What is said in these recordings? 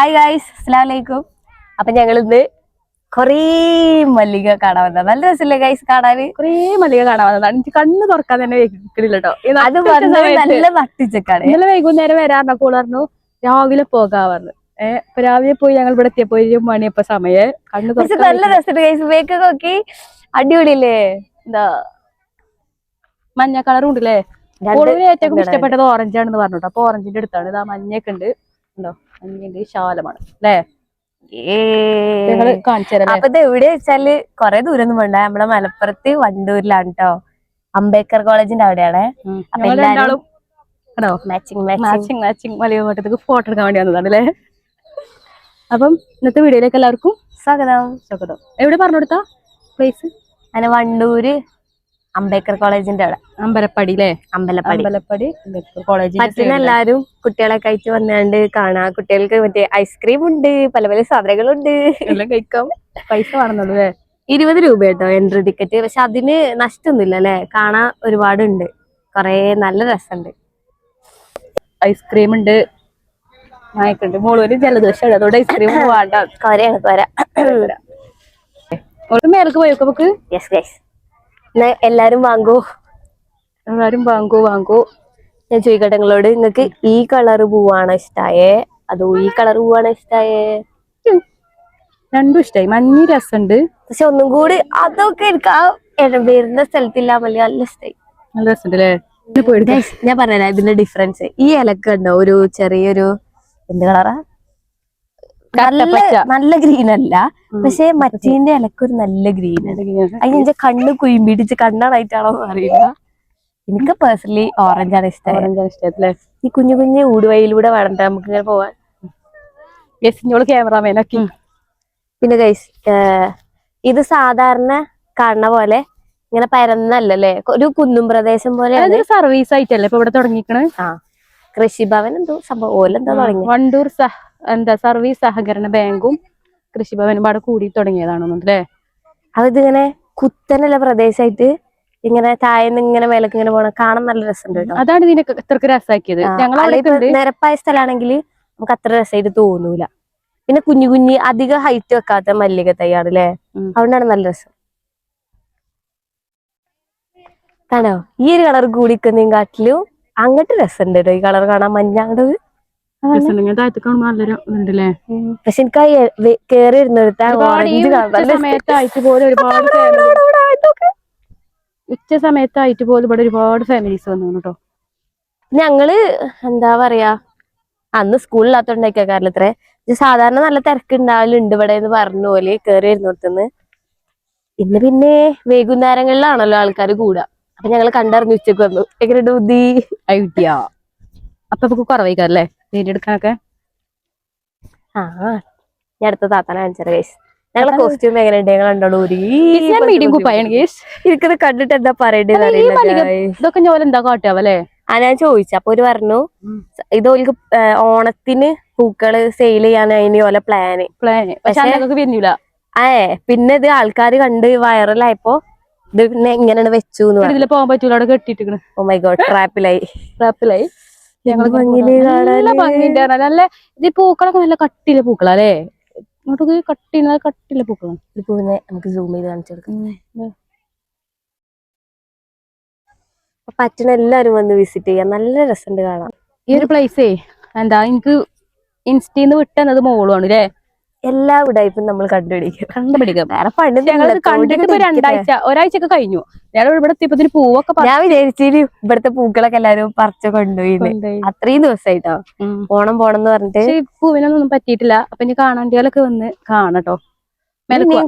Hi guys അസ്സലാമു അലൈക്കും അപ്പൊ ഞങ്ങൾ ഇന്ന് കൊറേ മല്ലിക കാണാൻ വന്നത്. നല്ല രസമില്ലേ ഗൈസ് കാണാൻ കൊറേ മല്ലിക കാണാൻ വന്നതാണ്. എനിക്ക് കണ്ണ് തുറക്കാൻ തന്നെ വെക്കില്ല കേട്ടോ അത് നല്ല നട്ടിച്ചക്കാണ് ഇന്നലെ വൈകുന്നേരം വരാറിനപ്പോൾ പറഞ്ഞു രാവിലെ പോകാ പറഞ്ഞു. ഏഹ് ഇപ്പൊ രാവിലെ പോയി ഞങ്ങൾ ഇവിടെ എത്തിയപ്പോ ഒരു മണിയപ്പോ സമയം. കണ്ണ് തുറക്കാൻ നല്ല രസമുണ്ട് ഗൈസ് വേക്ക് നോക്കി. അടിപൊളിയല്ലേ? എന്താ? മഞ്ഞ കളറും ഉണ്ടല്ലേ? ഏറ്റവും ഇഷ്ടപ്പെട്ടത് ഓറഞ്ച് ആണെന്ന് പറഞ്ഞിട്ടോ. അപ്പൊ ഓറഞ്ചിന്റെ അടുത്താണ്. ഇതാ മഞ്ഞൊക്കെ ഉണ്ട്. ഉണ്ടോ? മഞ്ഞയുണ്ട് ശാലമാണ്. അല്ലേ? അപ്പൊ ഇത് എവിടെ വെച്ചാൽ കൊറേ ദൂരൊന്നും വേണ്ട നമ്മളെ മലപ്പുറത്ത് വണ്ടൂരിലാണ് കേട്ടോ അംബേദ്കർ കോളേജിന്റെ അവിടെയാണ്. മാച്ചിങ് മാച്ചിങ് മാച്ചിങ് മാച്ചിങ് മലയോ ഫോട്ടോ എടുക്കാൻ വേണ്ടി വന്നതാണ് അല്ലേ? അപ്പം ഇന്നത്തെ വീഡിയോയിലേക്ക് എല്ലാവർക്കും സ്വാഗതം. സ്വാഗതം. എവിടെ പറഞ്ഞു കൊടുത്താ പ്ലേസ് അങ്ങനെ വണ്ടൂര് അംബേദ്കർ കോളേജിന്റെ അവിടെ. അമ്പലപ്പടി അല്ലേ അമ്പലപ്പടി. അമ്പലപ്പടി അംബേദ്കർ കോളേജിന്റെ പറ്റുന്ന എല്ലാരും കുട്ടികളൊക്കെ ആയിട്ട് വന്നാണ്ട് കാണാ. കുട്ടികൾക്ക് മറ്റേ ഐസ്ക്രീം ഉണ്ട് പല പല സാധനങ്ങളുണ്ട്. എല്ലാം കഴിക്കാം. പൈസ വേണമെന്നുള്ളൂ അല്ലേ ഇരുപത് രൂപ കേട്ടോ എൻട്രി ടിക്കറ്റ് പക്ഷെ അതിന് നഷ്ടമൊന്നുമില്ല അല്ലെ കാണാൻ ഒരുപാടുണ്ട്. കൊറേ നല്ല രസമുണ്ട്. ഐസ്ക്രീം ഉണ്ട്. നായക്കുണ്ട് മോളൂര് ജലദോഷം അതുകൊണ്ട് ഐസ്ക്രീം വേണ്ട. കൊരയാണ് കൊര. മേലക്ക് പോയൊക്കെ നമുക്ക് യെസ് ഗൈസ് എന്നാ എല്ലാരും വാങ്ങൂ. എല്ലാരും വാങ്ങൂ വാങ്ങൂ. ഞാൻ ചോദിക്കട്ടെ നിങ്ങളോട് നിങ്ങക്ക് ഈ കളർ പൂവാണോ ഇഷ്ടായേ? അതോ ഈ കളർ പൂവാണോ ഇഷ്ടായേ? രണ്ടും ഇഷ്ടായി. മഞ്ഞ രസമുണ്ട്. പക്ഷെ ഒന്നും കൂടി അതൊക്കെ എനിക്ക് ആ വരുന്ന സ്ഥലത്തില്ല. മല്ലി നല്ല ഇഷ്ടായി. നല്ല രസമുണ്ട് അല്ലേ ഞാൻ പറഞ്ഞ ഇതിന്റെ ഡിഫറൻസ് ഈ ഇലക്ക ഉണ്ടോ ഒരു ചെറിയൊരു എന്ത് കളറാ? നല്ല നല്ല ഗ്രീൻ അല്ല. പക്ഷെ മറ്റേന്റെ ഇലക്ക് ഒരു നല്ല ഗ്രീൻ അതിന് എന്റെ കണ്ണ് കുയിമ്പിടിച്ച് കണ്ണാണായിട്ടാണോ അറിയില്ല എനിക്ക് പേഴ്സണലി ഓറഞ്ച് ആണ് ഇഷ്ടം. ഓറഞ്ച് ഇഷ്ടല്ലേ ഈ കുഞ്ഞു കുഞ്ഞു ഊടുവയിലൂടെ വേണ്ട നമുക്ക് ഇങ്ങനെ പോവാൻ. യെസ് ക്യാമറാമാനൊക്കെ പിന്നെ ഗൈസ് ഇത് സാധാരണ കാണുന്ന പോലെ ഇങ്ങനെ പരന്നല്ലേ ഒരു കുന്നും പ്രദേശം പോലെ സർവീസ് ആയിട്ടല്ലേ ഇപ്പൊ ഇവിടെ തുടങ്ങിക്കണേ ആ കൃഷിഭവൻ എന്തോ സംഭവം. ഓലെന്തോ തുടങ്ങി. വണ്ടൂർ സഹ എന്താ സർവീസ് സഹകരണ ബാങ്കും കൃഷിഭവനും പാടെ കൂടി തുടങ്ങിയതാണെന്ന് അല്ലേ? അപ്പൊ ഇതിങ്ങനെ കുത്തനുള്ള പ്രദേശമായിട്ട് ഇങ്ങനെ താഴ്ന്ന് ഇങ്ങനെ മേലേക്ക് ഇങ്ങനെ പോണ കാണാൻ നല്ല രസമുണ്ട് അതാണ് ഇതിനൊക്കെ ഇത്രക്ക് ഞങ്ങൾ അവിടെ നിരപ്പായ സ്ഥലമാണെങ്കിൽ നമുക്ക് അത്ര രസമായിട്ട് തോന്നൂല. പിന്നെ കുഞ്ഞു കുഞ്ഞു അധികം ഹൈറ്റ് വെക്കാത്ത മല്ലിക തൈയാണ് അല്ലേ. അതുകൊണ്ടാണ് നല്ല രസം. കാണോ ഈ ഒരു കളർ കൂടിക്കുന്നതും കാട്ടിലും അങ്ങോട്ട് രസമുണ്ട് കേട്ടോ ഈ കളർ കാണാൻ മഞ്ഞ അങ്ങോട്ട് താഴത്ത് കാണുമ്പോ നല്ലൊരു ഇതുണ്ടല്ലേ? പക്ഷെ എനിക്ക് കേറി ഉച്ച സമയത്തായിട്ട് പോലും ഒരുപാട് ഉച്ച സമയത്തായിട്ട് പോലും ഇവിടെ ഒരുപാട് ഫാമിലീസ് വന്നു കേട്ടോ. ഞങ്ങൾ എന്താ പറയാ അന്ന് സ്കൂളില്ലാത്തോണ്ടൊക്കെ കാരണം ഇത്ര. സാധാരണ നല്ല തിരക്ക് ഉണ്ടാവലുണ്ട് ഇവിടെ എന്ന് പറഞ്ഞു പോലെ കേറി വരുന്നിടത്തുനിന്ന് ഇന്ന് പിന്നെ വൈകുന്നേരങ്ങളിലാണല്ലോ ആൾക്കാർ കൂടാ. അപ്പൊ ഞങ്ങൾ കണ്ടറിഞ്ഞു ഉച്ചയ്ക്ക് വന്നു. എങ്ങനെ ബുദ്ധി? ഐഡിയ. അപ്പൊ നമുക്ക് കുറവായിക്കാരല്ലേ വീഡിയോ എടുക്കാനൊക്കെ ആ ഞാൻ അടുത്ത താത്താനെ കാണിച്ചത് ഗൈസ് ഞങ്ങളെ കോസ്റ്റ്യൂം എങ്ങനെയുണ്ട്? ഞങ്ങൾ കണ്ടോളൂ മീഡിയം കുപ്പായാണ് എനിക്കത് കണ്ടിട്ട് എന്താ പറയേണ്ടത്. ഇതൊക്കെ ഞാൻ എന്താ കാട്ടാവല്ലേ ആ ഞാൻ ചോദിച്ചു. അപ്പൊ ഒരു പറഞ്ഞു. ഇത് ഓൽക്ക് ഓണത്തിന് പൂക്കൾ സെയിൽ ചെയ്യാൻ അതിന് ഓലെ പ്ലാന് പ്ലാന് പക്ഷെ ഏ പിന്നെ ഇത് ആൾക്കാർ കണ്ട് വൈറലായപ്പോ ഇത് പിന്നെ ഇങ്ങനെയാണ് വെച്ചു പോകാൻ പറ്റൂല അവിടെ കെട്ടിട്ടിക്കണ് ഓ മൈ ഗോഡ് ട്രാപ്പിലായി ട്രാപ്പിലായി ഞങ്ങൾ നല്ല ഭംഗിന്റെ. നല്ല ഇത് പൂക്കളൊക്കെ നല്ല കട്ടിയിലെ പൂക്കളാ അല്ലേ? ഇങ്ങോട്ടൊക്കെ കട്ടിയിലെ പൂക്കളാണ് പൂവിനെ നമുക്ക് സൂം ചെയ്ത് കാണിച്ചു കൊടുക്കാം. അപ്പൊ പറ്റുന്ന എല്ലാരും വന്ന് വിസിറ്റ് ചെയ്യാം. നല്ല രസമുണ്ട് കാണാൻ. ഈ ഒരു പ്ലേസേ എന്താ എനിക്ക് ഇൻസ്റ്റീന്ന് വിട്ടെന്നത് മോളുമാണ് അല്ലേ? എല്ലാ ഉടായ്പും നമ്മൾ കണ്ടുപിടിക്കും. കണ്ടുപിടിക്കാം. വേറെ പണ്ട് ഞങ്ങൾ കണ്ടിട്ട് ഇപ്പൊ രണ്ടാഴ്ച ഒരാഴ്ച ഒക്കെ കഴിഞ്ഞു. ഞങ്ങൾ ഇവിടെ പൂവൊക്കെ ഞാൻ വിചാരിച്ചു ഇവിടുത്തെ പൂക്കളൊക്കെ എല്ലാരും പറിച്ചു കൊണ്ടുപോയി. അത്രയും ദിവസമായിട്ടോ. ഓണം പോണം എന്ന് പറഞ്ഞിട്ട്. പൂവിനൊന്നും പറ്റിയിട്ടില്ല. അപ്പൊ ഇനി കാണാണ്ടിയാലൊക്കെ വന്ന് കാണട്ടോ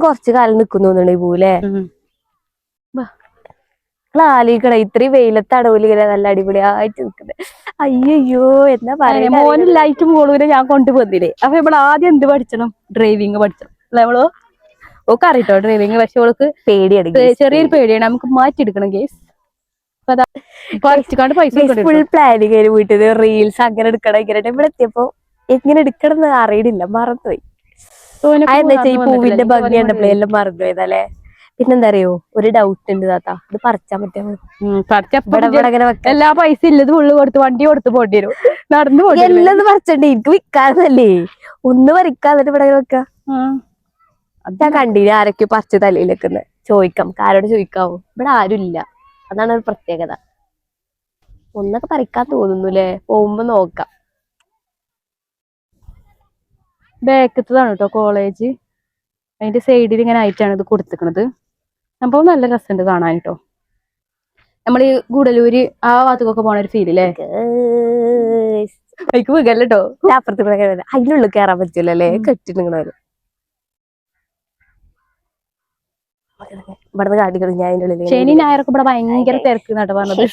കുറച്ചു കാലം നിക്കുന്നു തോന്നുന്നു ഈ പൂല്ലേ. നിങ്ങൾ ആലോചിക്കണം ഇത്രയും വെയിലത്ത് അടവിൽ ഇങ്ങനെ നല്ല അടിപൊളിയായിട്ട് നിൽക്കുന്നത് അയ്യോ എന്നാ പറയാ മോന് ലൈറ്റ് മോളൂരെ ഞാൻ കൊണ്ടുപോന്നില്ലേ അപ്പൊ ഇവിടെ ആദ്യം എന്ത് പഠിച്ചണം? ഡ്രൈവിംഗ് പഠിച്ചണം. അല്ലെ നമ്മളോ ഓക്ക് അറിയട്ടോ ഡ്രൈവിംഗ് പക്ഷെ ഓൾക്ക് പേടിയാണ് പേ- ചെറിയൊരു പേടിയാണ്. നമുക്ക് മാറ്റിയെടുക്കണം കേസ് ഫുൾ പ്ലാനിങ് ആയിരുന്നു വീട്ടിൽ റീൽസ് അങ്ങനെ എടുക്കണം ഇങ്ങനെ. ഇവിടെ എത്തിയപ്പോ എങ്ങനെ എടുക്കണം എന്ന് അറിയണില്ല. മറന്നുപോയി. പൂവിന്റെ ഭംഗി കണ്ടപ്പോ കണ്ടപ്പോഴേ എല്ലാം മറന്നുപോയതല്ലേ? പിന്നെന്താ അറിയോ ഒരു ഡൗട്ട് ഉണ്ട് താത്ത. അത് പറിച്ചാൻ പറ്റുമോ എല്ലാ പൈസ ഇല്ലത് ഉള്ളു കൊടുത്ത് വണ്ടി കൊടുത്ത് പോണ്ടി വരും. നടന്നു എല്ലാം പറിച്ചണ്ടേ? എനിക്ക് വിൽക്കാന്നല്ലേ ഒന്ന് പറിക്കാന്നിട്ട് ഇവിടെ വെക്ക. ഞാൻ കണ്ടില്ല ആരൊക്കെ പറിച്ച് തലയിൽ വെക്കുന്നത് ചോദിക്കാം ആരോട് ചോദിക്കാവോ? ഇവിടെ ആരുമില്ല അതാണ് ഒരു പ്രത്യേകത. ഒന്നൊക്കെ പറിക്കാൻ തോന്നുന്നു അല്ലേ പോകുമ്പോ നോക്കാം. ബാക്കത്തതാണ് കേട്ടോ കോളേജ് അതിന്റെ സൈഡിൽ ഇങ്ങനെ ആയിട്ടാണ് ഇത് കൊടുത്തിക്കണത്. സംഭവം നല്ല രസമുണ്ട് കാണാൻ കേട്ടോ നമ്മൾ ഈ ഗൂഡലൂര് ആ ഭാഗത്തേക്കൊക്കെ പോണ ഒരു ഫീൽ അല്ലേ എനിക്ക് വീകല്ലോ അപ്പുറത്ത് കൂടെ കേറാൻ. അതിനുള്ളിൽ കയറാൻ പറ്റൂലല്ലേ? കെട്ടി നിങ്ങൾ ഇവിടുന്ന് കാട്ടിക്കളി ഞാൻ അതിന്റെ ഉള്ളിൽ ശനി ഞായറൊക്കെ ഇവിടെ ഭയങ്കര തിരക്ക് എന്നാട്ടോ പറഞ്ഞത്.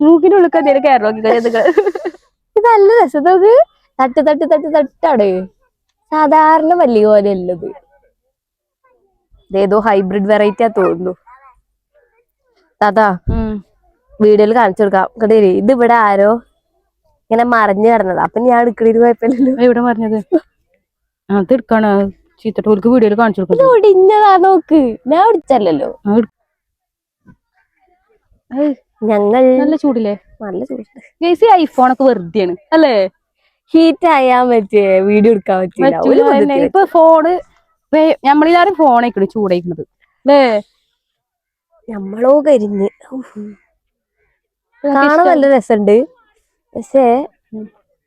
മൂക്കിന്റെ ഉള്ളിൽ എന്തെങ്കിലും കയറോ ഇത് നല്ല രസം. തട്ട് തട്ട് തട്ട് തട്ടാണ്. സാധാരണ മല്ലിക പോലെ ഉള്ളത് ഇതേതോ ഹൈബ്രിഡ് വെറൈറ്റി ആ തോന്നുന്നു. താത്താ വീഡിയോയിൽ കാണിച്ചു കൊടുക്കാം. കണ്ടേ ഇത് ഇവിടെ ആരോ ഇങ്ങനെ മറിഞ്ഞു കിടന്നത്. അപ്പൊ ഞാൻ എടുക്കണത് കുഴപ്പമില്ലല്ലോ. മറിഞ്ഞത്. അത് എടുക്കാണ്. ചീത്തട്ടോർക്ക് വീഡിയോയിൽ കാണിച്ചു ഇത് കൊടുക്കുന്നത് ഒടിഞ്ഞതാ നോക്ക്. ഞാൻ ഒടിച്ചല്ലോ ഞങ്ങൾ നല്ല ചൂടില്ലേ? നല്ല ചൂട് ഐഫോൺ ഒക്കെ വെറുതെയാണ്. അല്ലേ? ഹീറ്റ് ആയാൻ പറ്റിയ? വീഡിയോ എടുക്കാൻ പറ്റില്ല. ഇപ്പൊ ഫോണ് നമ്മളിലാരും ഫോണേക്കണ് ചൂടേക്കണത്. അല്ലേ നമ്മളോ കരിഞ്ഞ്. കാണാൻ നല്ല രസമുണ്ട് പക്ഷേ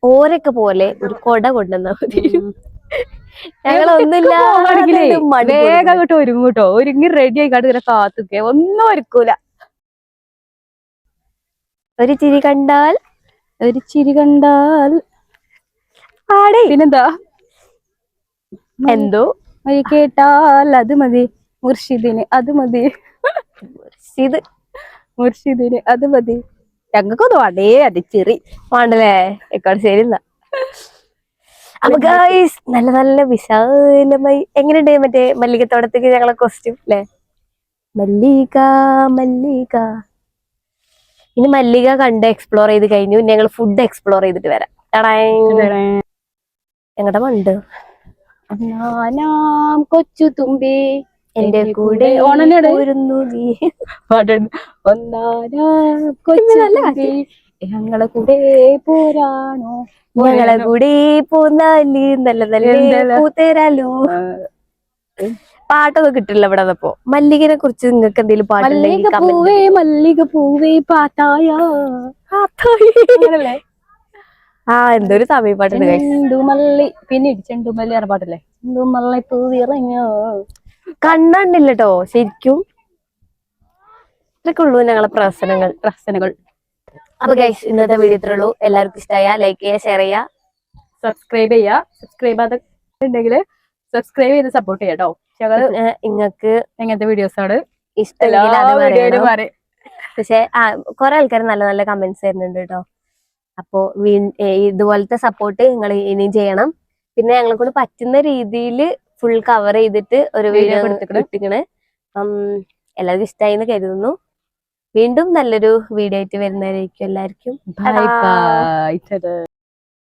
ഓരൊക്കെ പോലെ ഒരു കൊട കൊണ്ടുവന്നാ മതി. ഞങ്ങളൊന്നുമില്ല വേഗം അങ്ങോട്ട് ഒരുങ്ങും കേട്ടോ. ഒരുങ്ങി റെഡി ആയിക്കാട്ട് ഇങ്ങനെ കാത്തുക്കെ ഒന്നും ഒരുക്കൂല. ഒരു ചിരി കണ്ടാൽ? ഒരു ചിരി കണ്ടാൽ? ആടേ. പിന്നെന്താ? എന്തോ? മതി കേട്ടാൽ അത് മതി. മുർഷിദിന് അത് മതി. മുർഷിദ്. മുർഷിദിന് അത് മതി. ഞങ്ങൾക്കൊന്നും വടേ അത് ചെറി വേണ്ടല്ലേ? എക്കാട് ശരി എന്നാ അപ്പൊ ഗൈസ് നല്ല നല്ല വിശാലമായി. എങ്ങനെയുണ്ട് മറ്റേ മല്ലികത്തോടത്തേക്ക് ഞങ്ങളെ കോസ്റ്റ്യൂം അല്ലേ മല്ലിക മല്ലിക. ഇനി മല്ലിക കണ്ട് എക്സ്പ്ലോർ ചെയ്ത് കഴിഞ്ഞു. ഞങ്ങൾ ഫുഡ് എക്സ്പ്ലോർ ചെയ്തിട്ട് വരാം. ഞങ്ങളുടെ മണ്ട്. നാം കൊച്ചു തുമ്പി എന്റെ കൂടെ ഓണനടുന്നു നീ. പാടുന്നു. ഒന്നാനാം കൊച്ചു തുമ്പി ഞങ്ങളെ കൂടെ പോരാണോ? ഞങ്ങളെ കൂടെ പോന്നാൽ നല്ല നല്ല? പൂത്തേരാലോ പാട്ടൊക്കെ കിട്ടില്ല ഇവിടെ വന്നപ്പോ. മല്ലികനെ കുറിച്ച് നിങ്ങൾക്ക് എന്തെങ്കിലും മല്ലിക പൂവേ മല്ലിക പൂവേ പാത്തായ അങ്ങനല്ലേ ആ എന്തൊരു തമിഴ് പാട്ടുണ്ട്. ചെണ്ടുമല്ലി പിന്നെ ചെണ്ടുമല്ലി എന്ന പാട്ടല്ലേ ചെണ്ടുമല്ലി പൂവിറങ്ങോ കണ്ണണ്ടില്ല കേട്ടോ ശരിക്കും. ഇത്രക്കുള്ളൂ ഞങ്ങളെ പ്രവർത്തനങ്ങൾ പ്രശ്നങ്ങൾ അപ്പൊ ഗൈസ് ഇന്നത്തെ വീഡിയോ ഇത്രേ ഉള്ളൂ. എല്ലാവർക്കും ഇഷ്ടമായ ലൈക്ക് ചെയ്യുക ഷെയർ ചെയ്യുക. സബ്സ്ക്രൈബ് ചെയ്യുക. സബ്സ്ക്രൈബ് ചെയ്തിട്ടുണ്ടെങ്കിൽ സബ്സ്ക്രൈബ് ചെയ്ത് സപ്പോർട്ട് ചെയ്യാം കേട്ടോ ഞങ്ങൾ നിങ്ങൾക്ക് എങ്ങനത്തെ വീഡിയോസ് ആണ്? ഇഷ്ടമില്ല പക്ഷെ ആ കുറെ ആൾക്കാർ നല്ല നല്ല കമന്റ്സ് തരുന്നുണ്ട് കേട്ടോ അപ്പോ വീ ഇതുപോലത്തെ സപ്പോർട്ട് നിങ്ങൾ ഇനിയും ചെയ്യണം. പിന്നെ ഞങ്ങളെ കൊണ്ട് പറ്റുന്ന രീതിയിൽ ഫുൾ കവർ ചെയ്തിട്ട് ഒരു വീഡിയോ. ഇട്ടിക്കണ് എല്ലാവർക്കും ഇഷ്ടമായി എന്ന് കരുതുന്നു. വീണ്ടും നല്ലൊരു വീഡിയോ ആയിട്ട് വരുന്നവരായിരിക്കും എല്ലാവർക്കും. Bye bye